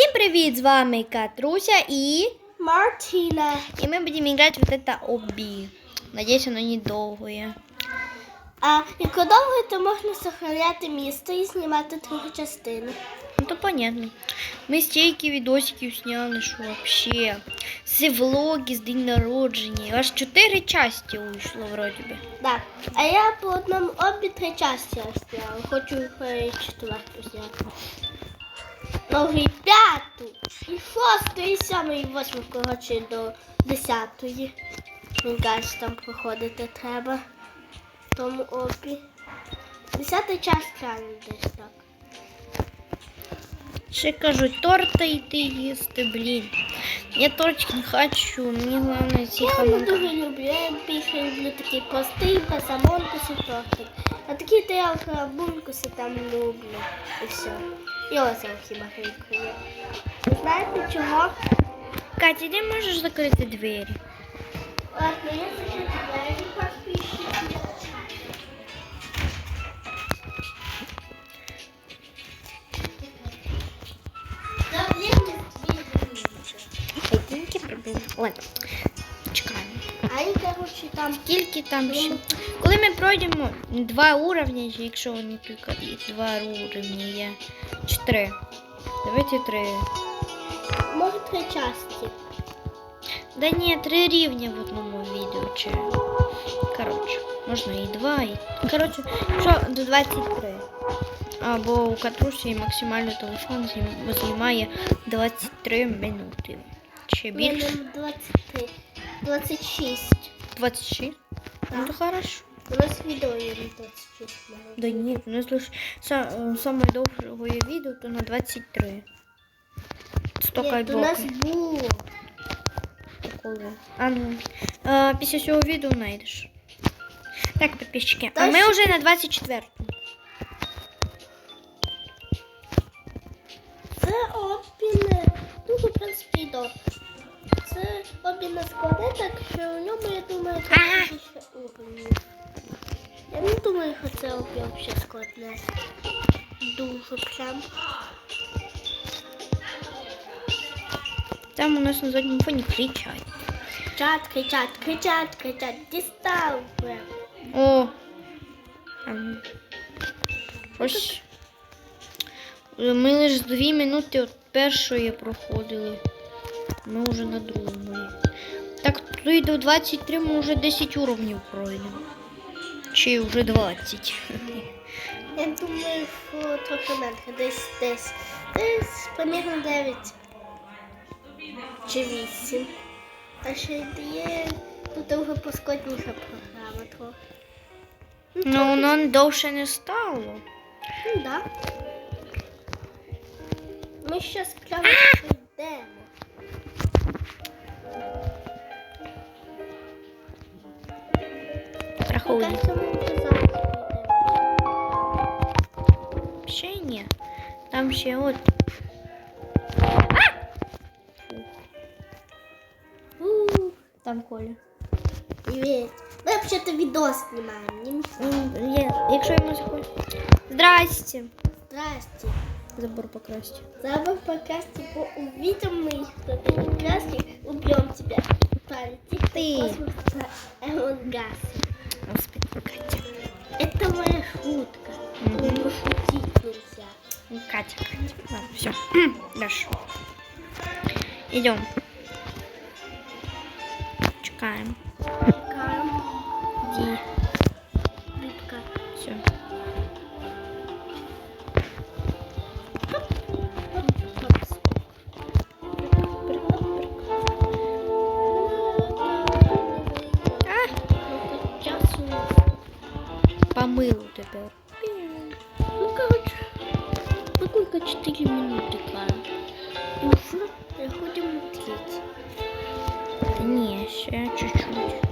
Всем привет, с вами Катруся и... Мартина. И мы будем играть вот это обби. Надеюсь, оно недолгое. А якщо довго, то можна сохраняти місто і знімати другу частину. Ну то понятно. Ми стільки відосиків сняли, що вообще. Це влоги з день народження. Аж 4 часті вийшло вроді би. Да. А я по одному обі три частини зняла. Хочу четверту зняти. Ну, і п'яту, і шосту, і сьому, і восьму, коротше, до десятої. Мені кажуть, там проходити треба. В тому обі. Десята часть реально десь так. Ще кажуть, торта йти їсти, блін. Я тортик не хочу, мені головне ці Я не дуже люблю. Я більше люблю такий простий, без амонкусу тортик. А такі я бункуси там люблю. І все. І ось я хіба грибкою. Ви знаєте чого? Катя, ти можеш закрити двері? Ладно, я закрити двері поспішити. Які проблеми? Ладно, чекаємо. І, коротше, там Скільки там ще? Коли ми пройдемо два уровні, якщо вони тільки два уровні є. Чи три. Давайте три. може три часті. Да ні, три рівня в одному відео. Чи... Коротше, можна і два, і. Коротше, що до 23. Або у Катрусі максимально телефон займає 23 минути. Чи більше? ну, 23. 26. 26? Ну то хорошо. У нас відео є на 26. Да ні, у нас лише са, саме довге відео, то на 23. Столько Ні, то у нас було. Коли? А ну, а, після цього відео знайдеш. Так, підписчики, а ми вже на 24. Це обмін дуже, в принципі, добре. Це обмін на складе, так що в ньому, я думаю, трохи більше уровнів. Я не думаю, що це взагалі складне. Дуже прям. Там у нас на задньому фоні кричать. Кричать, кричать, кричать, кричать. Дістав. прям. О! Щось. Ми лише 2 минути від першої проходили. Ми вже на другому. Так, то до 23 ми вже 10 уровнів пройдемо. Чи вже 20. Я думаю, що трохи менше. Десь, десь, десь примірно 9 чи 8. А ще є тут вже поскладніша програма трохи. Ну, воно довше не стало. Ну да. Ми щас прямо йдемо. Рахуй. Кажется, ми вже зараз йдемо. Ще ні. Там ще от. Ууу, Там Коля. Привіт. Ми взагалі відос знімаємо. Не мішай. М, є- Якщо йому захоче. Здрасте. Здрасте. Забор покрасти. Забыл покрасить, по увидим мы, что ты не краски, убьем тебя. Полетит Ты. в космос за Элонгас. Господи, Катя. Это моя шутка. Мгм. Только шутить нельзя. Ну, Катя, Катя. Ладно, все. Дальше. Идем. Чекаем. Ні, ще чуть-чуть.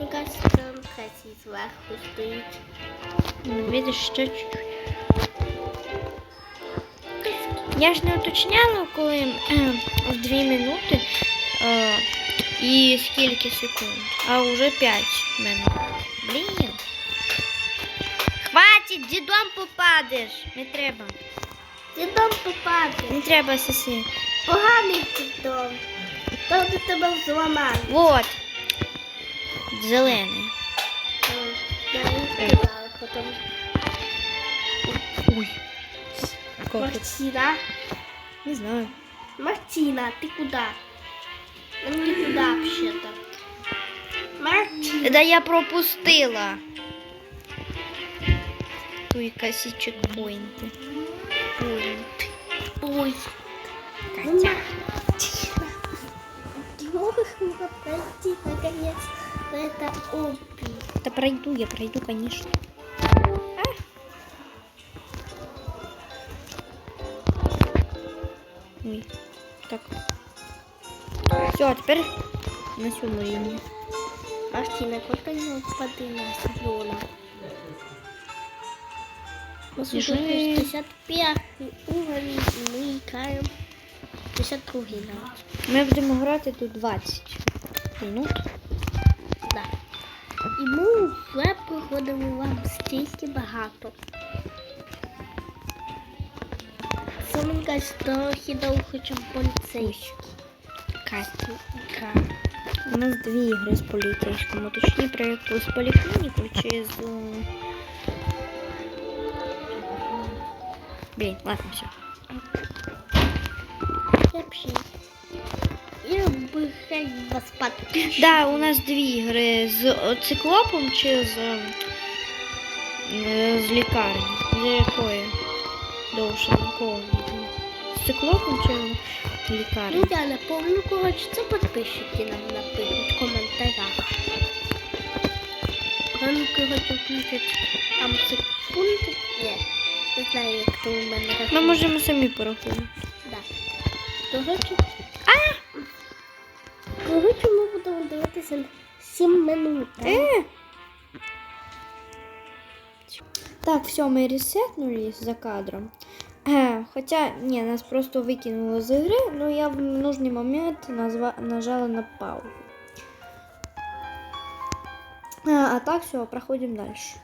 Мне кажется, там третий сверху стоит. Ну, видиш, ще чуть-чуть. Я ж не уточняла, коли е, в 2 минути е, і скільки секунд, а вже 5 минут. Блін. Хватить, дідом попадеш. Не треба. Ти дом попаде. Не треба сиси. Поганий ти дом. Там де тебе зламали. Вот. Зелений. М, Я не сказала, потім. Ой. Как это? Мартина. Не знаю. Мартина, ты куда? Нам не туда вообще-то. Мартина. Да я пропустила. Тут якась чекпоінти. Поінт. Ой. Катя. Мартина. Ты можешь меня пройти наконец в это обби? Да пройду, я пройду, конечно. Ой. Так. Все, теперь на сьому рівні. Мартина, сколько не упади на сезона? Біжи. 65 уровень, і ми граємо 52 навіть. Ми будемо грати тут 20 минут. Да. І ми вже проходимо вам стільки багато. Це мені кажуть, трохи довго, чим поліцейський. Катя. У нас дві ігри з поліцейським. Точні про яку з поліклініку чи з. е, Блін, ладно, все. Вообще. Я би хай вас підпишу. Да, у нас дві ігри з циклопом чи з, е, з лікарні. З якої? Довше з якого? З циклопом чи з лікарні? Ну, я не помню, коротше, це підписчики нам напишуть в коментарях. Вони, коротше, включать там секунди. Ні, не знаю, як то у мене Ми рахує. можемо самі порахувати. Да. Коротше. А! Коротше, ми будемо дивитися 7 минут. так? Е! Так, все, ми ресетнулись за кадром. Е, Хоча, ні, нас просто викинуло з ігри, но я в нужний момент назва... нажала на паузу. А, а так, все, проходим дальше.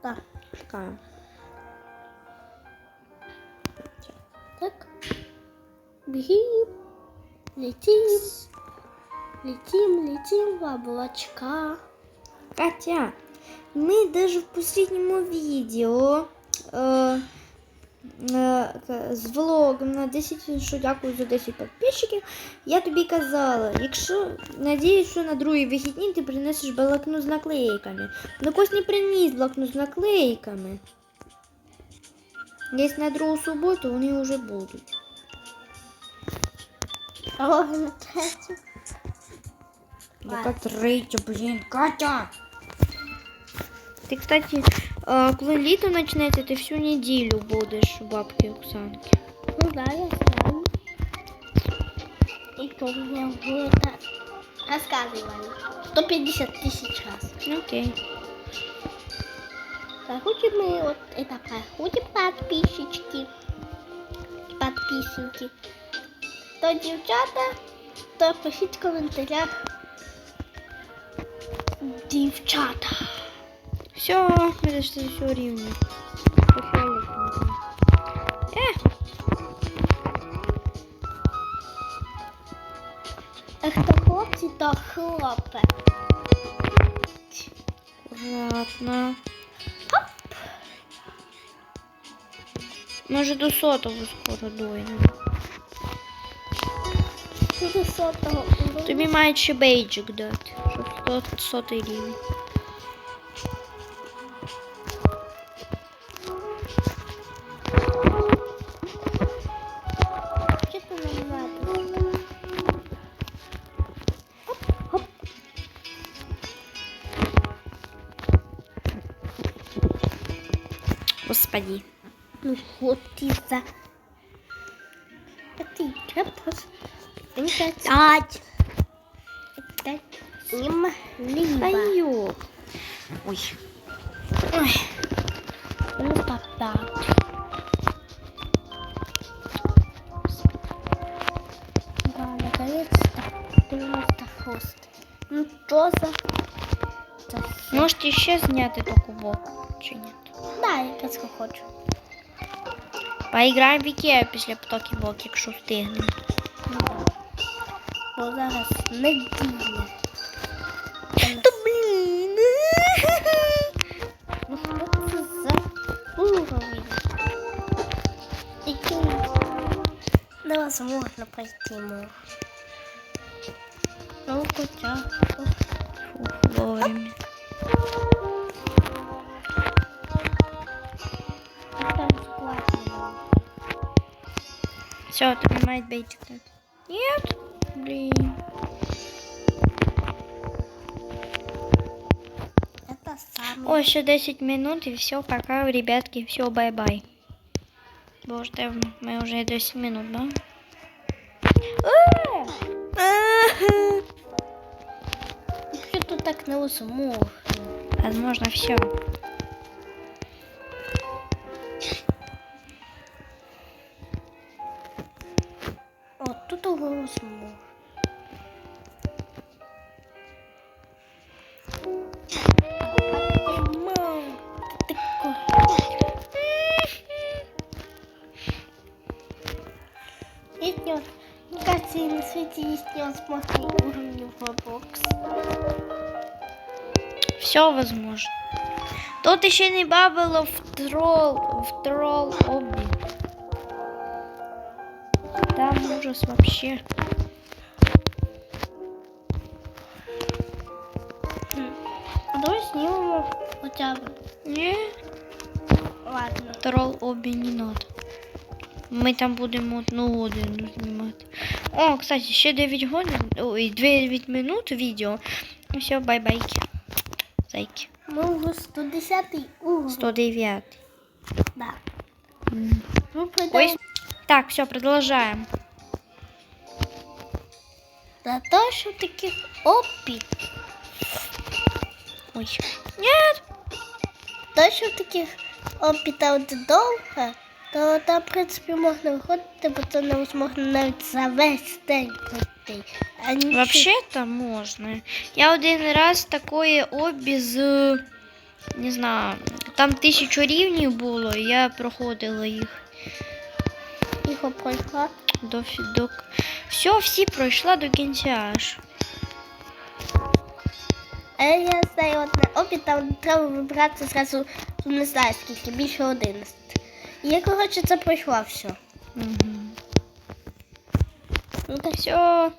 Так. Чекаємо. Бігім. Летім. Летім, летім в облачка. Катя, мы даже в последнем видео э, э, к- з влогом на 10, що дякую за 10 підписчиків, я тобі казала, якщо надіюсь, що на другий вихідні ти принесеш блокнот з наклейками. Ну когось не приніс блокнот з наклейками. Десь на другу суботу вони вже будуть. А на третю. Яка третя, блін, Катя! Ти, кстати, а, коли літо почнеться, ти всю неділю будеш у бабки Оксанки. Ну да, я знаю. И то у меня будет рассказывали. 150 тысяч раз. Окей. Короче, мы вот это проходим подписчики. Подписники. То девчата, то пишите в комментариях. Девчата. Все, ми цього рівня. Похвалити. Е, А хто хлопці, то хлопець. акуратно. Може до сотого скоро дойдемо. Дуже сотого. Тобі мають ще бейджик дати, щоб сто, сотий рівень. Що ти називаєш? Хоп. Господи. Ну, вот ты за... Это Тать! это немаливо. Аю. Ой. Ой. Ну, папа. Да, наконец-то. 96. Ну, что за... за фи- Можете ще зняти таку боку, чи ні? Да, я как хочу. Поіграємо в Ікею після потоків, якщо встигнемо. Бо зараз неділя. Та блін. Ну що це за уровень? Який невозможно пройти мов. Ну, хоча. Фух, вовремя. Там складно. Все, тобі мають бейти дати. Нет? Блин. Это самый... Ой, еще 10 минут и все, пока, ребятки, все, бай-бай. Боже, мы уже 10 минут, да? А! Что тут так на носу мох? Возможно, все. Вот тут у вас. есть невозможный уровень в Roblox. Все возможно. Тут ще не бабило в трол, в трол обі. Там ужас вообще. Давай снимем хотя бы. Ні. Ладно. Трол обі не надо. Ми там будемо одну годину знімати. О, кстати, ще 9 годин. Ой, 9 минут відео. Ну все, бай-байки. Зайки. Мы уже 110 уровень. 109. Да. М. Мы Ой. Так, все, продолжаем. за то, что таких опит. Ой. Нет. То, що таких опитів довго, то там, в принципі, можна виходити, бо це невозможно навіть за весь день пройти. А нічого- Вообще-то можно. Я один раз такое обі з, не знаю, там тисячу рівнів було, і я проходила їх Його пройшла. до, до... Все, всі пройшла до кінця аж. А я знаю одне опіт, там треба вибрати зразу, не знаю скільки, більше 11. Я, коротше, це пройшла все. Угу. Ну так Все.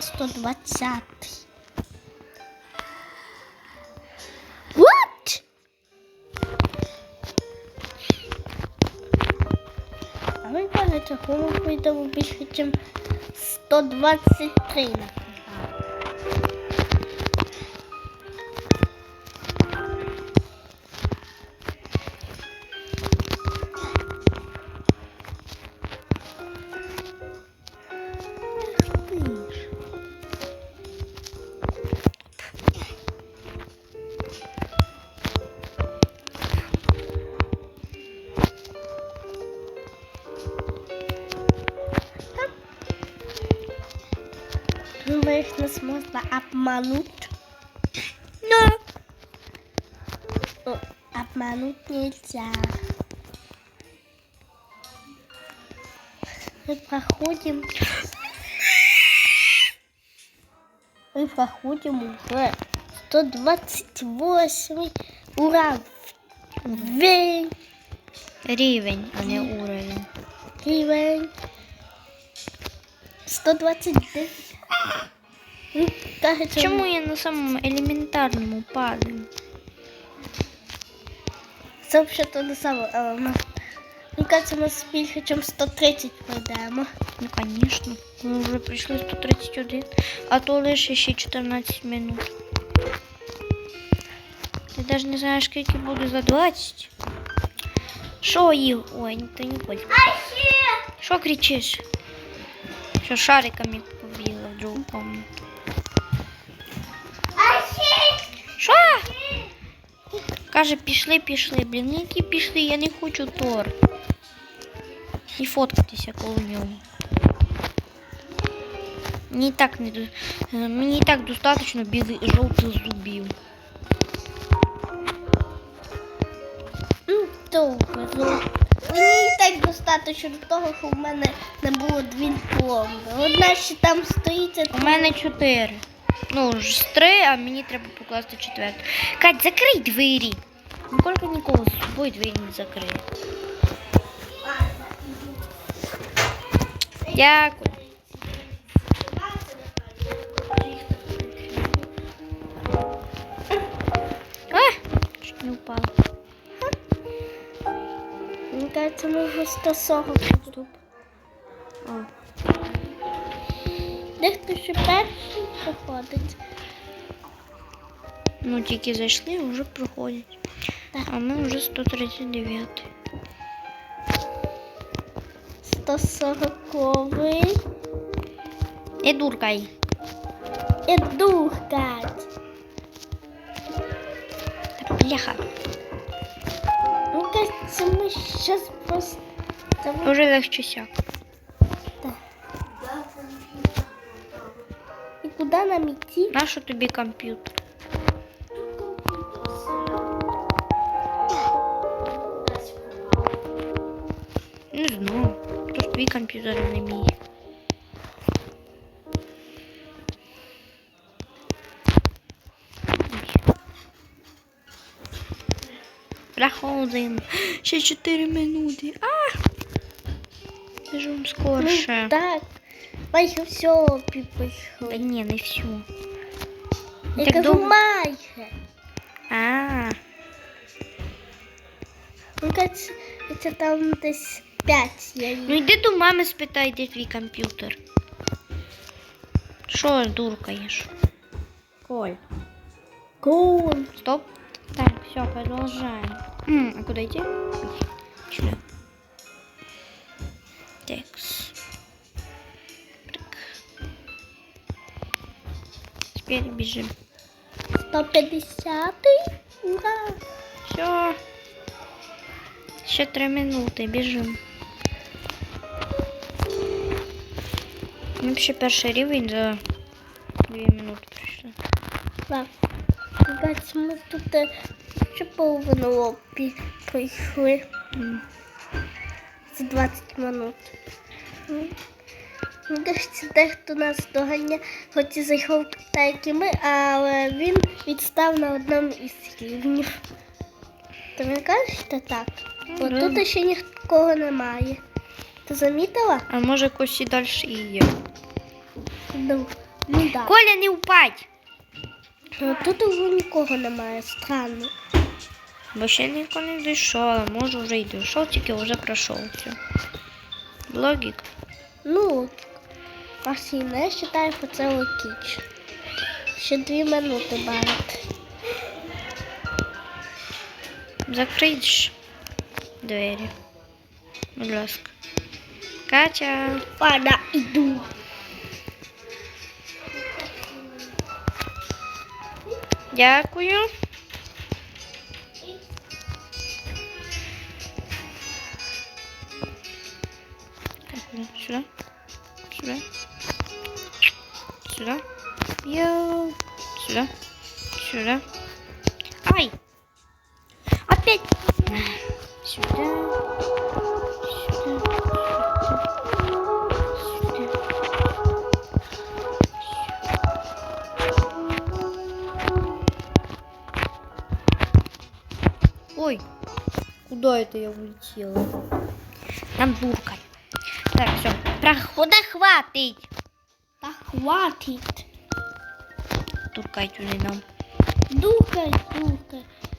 120. What? А ви кажете, кому прийдемо більше, ніж 123. Думаешь, обмануть? Да. О, обмануть нельзя. Мы проходим. Мы проходим уже 128 ура. Вень. Рівень, а не уровень. Рівень. 129. Ну, кажется, Чому я на самому елементарному падаю? Це взагалі то не саме, але ми, мені кажется, ми більше, ніж 130 пройдемо. Ну, конечно. Мы уже пришли 131, а то лише ще 14 минут. Ти даже не знаєш, скільки буде за 20. Що, Ігор? Ой, ти не хочеш. Що кричиш? Що шариками побігла в другу комнату? Каже, пішли, пішли. Блін, ну які пішли, я не хочу торт. І фоткатися коло нього. Мені так не е, мені так достатньо білих жовтих зубів. довго. Ну, Мені і так достатньо того, що в мене не було дві пломби. Одна ще там стоїть, У мене чотири. Ну, ж три, а мені треба покласти четверту. Кать, закрий двері. Ніколи нікого з собою двері не закриє. Дякую. А, чуть не упала. Мені кажеться, ми вже 140 Стоп. А, Дехто ще перший проходить. ну тільки зайшли, вже проходять. Так. А ми вже 139. 140 І дуркай. і духать. Та Бляха. Мені кажеться, ми зараз просто... Уже легче сяк. І куди нам йти? Нащо тобі комп'ютер? Не знаю. Хто ж твій комп'ютер а не мій. Проходимо. Ще 4 минути. А! Біжимо скорше. Ну, так. Майже все Та пішли. ні, не все. Я так кажу, довго? майже. А, Мені кажеться, це там десь 5 є. ну йди до мами спитай, де твій комп'ютер. Що дуркаєш? Коль. Кул. Стоп. Так, все, продолжаем. М, а куда идти? Сюда. Текс. Теперь бежим. 150. Ура. Все. Еще три минуты, бежим. Вообще перший рівень за дві минути пройшли. Так. Мені кажеться, ми тут е, ще половину лобі пройшли за 20 минут. Мені дехто нас доганяє, хоч і зайшов так, як і ми, але він відстав на одному із рівнів. То ви кажете так? Бо Ну, тут ще нікого немає. Ти замітила? А може якось і далі і є. Ну, ну так. Коля, не упадь! Ну, тут уже нікого немає, странно. Бо ще ніхто не дійшов, а може вже й дійшов, тільки вже пройшов. Логік. Ну, Максим, я вважаю, що це логічно. Ще дві минути багато. Закрий ж двері. Будь ласка. Катя. Пана, іду. Дякую. Так, это я улетела? Там дурка. Так, все. Прохода хватить. Та хватить. Туркай туди нам. Духай.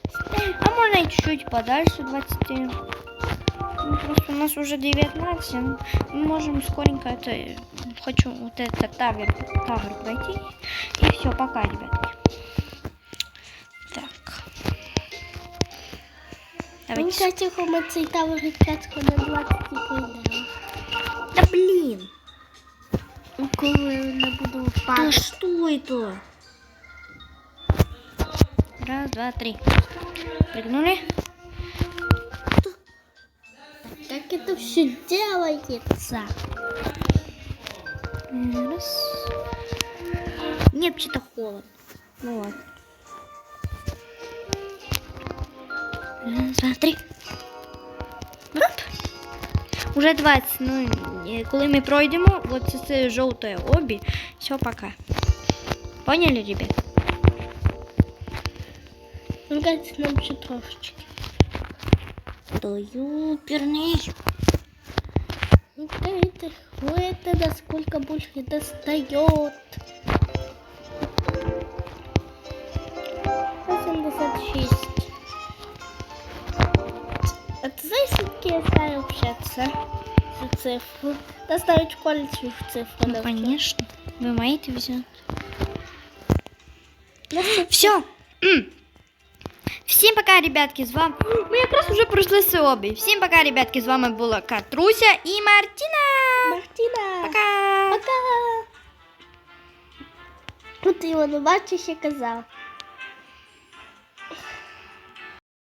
Стей. А можно чуть-чуть подальше 20. Ну, просто у нас уже 19. Мы можем скоренько это... Хочу вот это тавер, тавер пройти. И все, пока, ребятки. Давайте. кажеться, що ми цей тавер кратко на 20 і пройдемо. Да блин. Коли не буду Да впадати. что это? Раз, два, три. Прыгнули. Как это все делается? Раз. Мне вообще-то холодно. Ну ладно. Раз, три. Уже 20. Ну, е, коли ми пройдемо, от це, це жовте обі. Все, пока. Поняли, ребят? Ну, кажется, нам ще трошечки. Да юперный. Ну, это это насколько больше достает. 86. я знаю взагалі це? Цю цифру. Та ставить в школі цю цифру. Ну, навчила. конечно. Вы маете взять. Ну, це Все. Всім пока, ребятки, з вами. Ми якраз вже пройшли це обі. Всім пока, ребятки, з вами була Катруся і Мартіна. Мартіна. Пока. Пока. Ну, ти його не бачиш, я казав.